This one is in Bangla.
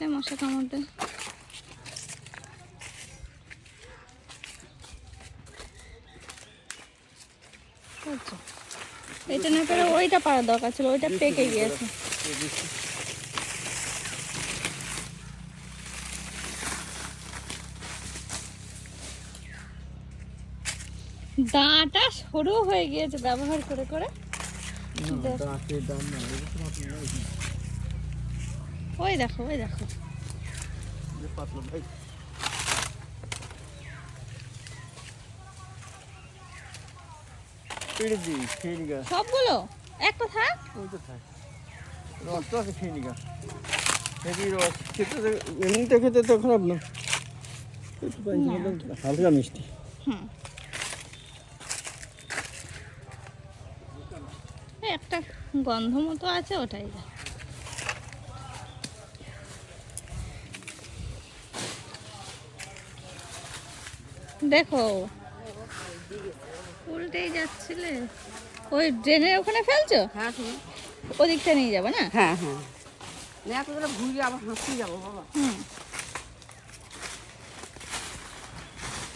তাই মশা কামড় দেয় আচ্ছা। এটা না করে ওইটা পাড়া দরকার ছিল ওইটা পেকে গিয়েছে দাঁটা সরু হয়ে গিয়েছে ব্যবহার করে করে। দাঁতের দাম ওই দেখো ওই দেখো। সবগুলো? একটা থাক। ওই তো থাক। রস তো আছে খেয়ে নিগা হেভি রস। খেতে এমনিতে খেতে তো খারাপ না। হালকা মিষ্টি। হুম। একটা গন্ধ মতো আছে ওটাই। দাও। দেখো। উল্টেই যাচ্ছিলে। ওই ড্রেনের ওখানে ফেলছো? হ্যাঁ তুমি। ওদিকটা নিয়ে যাব না? হ্যাঁ হ্যাঁ। না ঘুরিয়ে আবার হাসি যাব বাবা। হুম।